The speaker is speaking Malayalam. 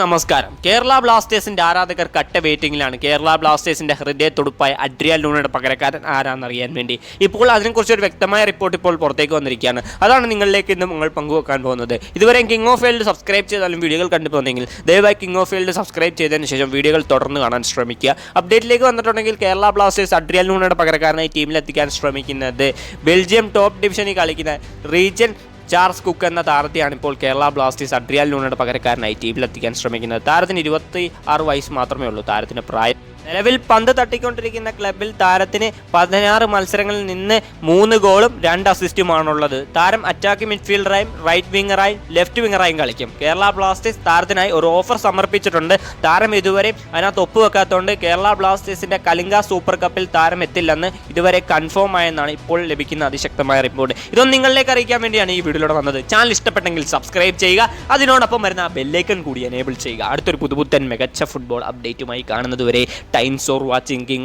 നമസ്കാരം. കേരള ബ്ലാസ്റ്റേഴ്സിന്റെ ആരാധകർ കട്ട വെയിറ്റിംഗിലാണ്. കേരള ബ്ലാസ്റ്റേഴ്സിന്റെ ഹൃദയ തുടുപ്പായ അഡ്രിയാൽ ലൂണയുടെ പകരക്കാരൻ ആരാന്നറിയാൻ വേണ്ടി. ഇപ്പോൾ അതിനെക്കുറിച്ച് ഒരു വ്യക്തമായ റിപ്പോർട്ട് ഇപ്പോൾ പുറത്തേക്ക് വന്നിരിക്കുകയാണ്. അതാണ് നിങ്ങളിലേക്ക് ഇന്ന് നിങ്ങൾ പങ്കുവെക്കാൻ പോകുന്നത്. ഇതുവരെ കിങ് ഓഫ് ഫീൽഡ് സബ്സ്ക്രൈബ് ചെയ്താലും വീഡിയോകൾ കണ്ടിട്ടുണ്ടെങ്കിൽ ദയവായി കിങ് ഓഫ് ഫീൽഡ് സബ്സ്ക്രൈബ് ചെയ്തതിന് ശേഷം വീഡിയോകൾ തുടർന്ന് കാണാൻ ശ്രമിക്കുക. അപ്ഡേറ്റിലേക്ക് വന്നിട്ടുണ്ടെങ്കിൽ കേരള ബ്ലാസ്റ്റേഴ്സ് അഡ്രിയാൽ ലൂണയുടെ പകരക്കാരനായി ടീമിലെത്തിക്കാൻ ശ്രമിക്കുന്നത് ബെൽജിയം ടോപ്പ് ഡിവിഷനിൽ കളിക്കുന്ന റീജിയൻ ചാർസ് കുക്ക് എന്ന താരത്തെയാണ് ഇപ്പോൾ കേരള ബ്ലാസ്റ്റേഴ്സ് അഡ്രിയാൽ ലൂണയുടെ പകരക്കാരനായി ടീമിലെത്തിക്കാൻ ശ്രമിക്കുന്നത്. താരത്തിന് ഇരുപത്തി ആറ് വയസ്സ് മാത്രമേ ഉള്ളൂ. താരത്തിന് പ്രായം നിലവിൽ പന്ത് തട്ടിക്കൊണ്ടിരിക്കുന്ന ക്ലബിൽ താരത്തിന് പതിനാറ് മത്സരങ്ങളിൽ നിന്ന് മൂന്ന് ഗോളും രണ്ട് അസിസ്റ്റുമാണുള്ളത്. താരം അറ്റാക്ക് മിഡ്ഫീൽഡറായും റൈറ്റ് വിങ്ങറായും ലെഫ്റ്റ് വിങ്ങറായും കളിക്കും. കേരള ബ്ലാസ്റ്റേഴ്സ് താരത്തിനായി ഒരു ഓഫർ സമർപ്പിച്ചിട്ടുണ്ട്. താരം ഇതുവരെ അതിനകത്ത് ഒപ്പുവെക്കാത്തതുകൊണ്ട് കേരള ബ്ലാസ്റ്റേഴ്സിന്റെ കലിംഗ സൂപ്പർ കപ്പിൽ താരം എത്തില്ലെന്ന് ഇതുവരെ കൺഫേം ആയെന്നാണ് ഇപ്പോൾ ലഭിക്കുന്ന അതിശക്തമായ റിപ്പോർട്ട് ഇതൊന്നും നിങ്ങളിലേക്ക് അറിയിക്കാൻ വേണ്ടിയാണ് ഈ വീഡിയോയിലൂടെ വന്നത്. ചാനൽ ഇഷ്ടപ്പെട്ടെങ്കിൽ സബ്സ്ക്രൈബ് ചെയ്യുക. അതിനോടൊപ്പം വരുന്ന ആ കൂടി എനേബിൾ ചെയ്യുക. അടുത്തൊരു പുതുപുത്തൻ മികച്ച ഫുട്ബോൾ അപ്ഡേറ്റുമായി കാണുന്നതുവരെ ടൈംസ് ഓർ വാച്ചിങ് കിങ്